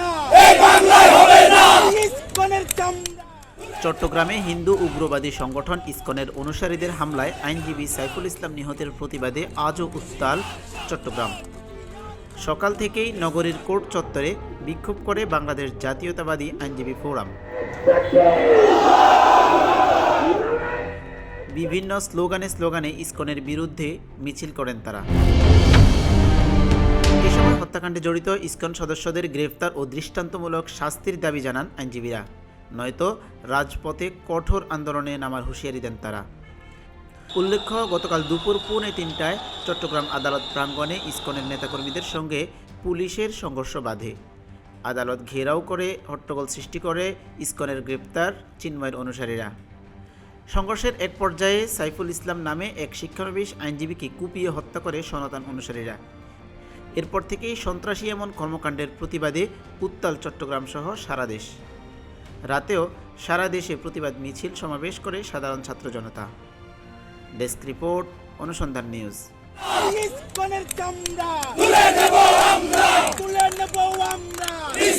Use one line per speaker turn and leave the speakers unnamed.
না।
এই বাংলায় হবে না।
ইস্কনের চামড়া।
চট্টগ্রামে হিন্দু উগ্রবাদী সংগঠন ইসকনের অনুসারীদের হামলায় আইনজীবী সাইফুল ইসলাম নিহতের প্রতিবাদে আজও উত্তাল চট্টগ্রাম। সকাল থেকেই নগরীর কোর্ট চত্বরে বিক্ষোভ করে বাংলাদেশ জাতীয়তাবাদী আইনজীবী ফোরাম। বিভিন্ন স্লোগানে স্লোগানে ইসকনের বিরুদ্ধে মিছিল করেন তারা। সময় হত্যাকাণ্ডে জড়িত ইসকন সদস্যদের গ্রেফতার ও দৃষ্টান্তমূলক শাস্তির দাবি জানান আইনজীবীরা। নয়তো রাজপথে কঠোর আন্দোলনে নামার হুঁশিয়ারি দেন তারা। উল্লেখ্য, গতকাল দুপুর পৌনে তিনটায় চট্টগ্রাম আদালত প্রাঙ্গণে ইসকনের নেতাকর্মীদের সঙ্গে পুলিশের সংঘর্ষ বাধে। আদালত ঘেরাও করে হট্টগোল সৃষ্টি করে ইসকনের গ্রেপ্তার চিন্ময়ের অনুসারীরা। সংঘর্ষের এক পর্যায়ে সাইফুল ইসলাম নামে এক শিক্ষানবিশ আইনজীবীকে কুপিয়ে হত্যা করে সনাতন অনুসারীরা। এরপর থেকেই সন্ত্রাসী এমন কর্মকাণ্ডের প্রতিবাদে উত্তাল চট্টগ্রাম সহ সারা দেশ। রাতেও সারা দেশে প্রতিবাদ মিছিল সমাবেশ করে সাধারণ ছাত্র জনতা। ডেস্ক রিপোর্ট অনুসন্ধান নিউজ।
আমরা।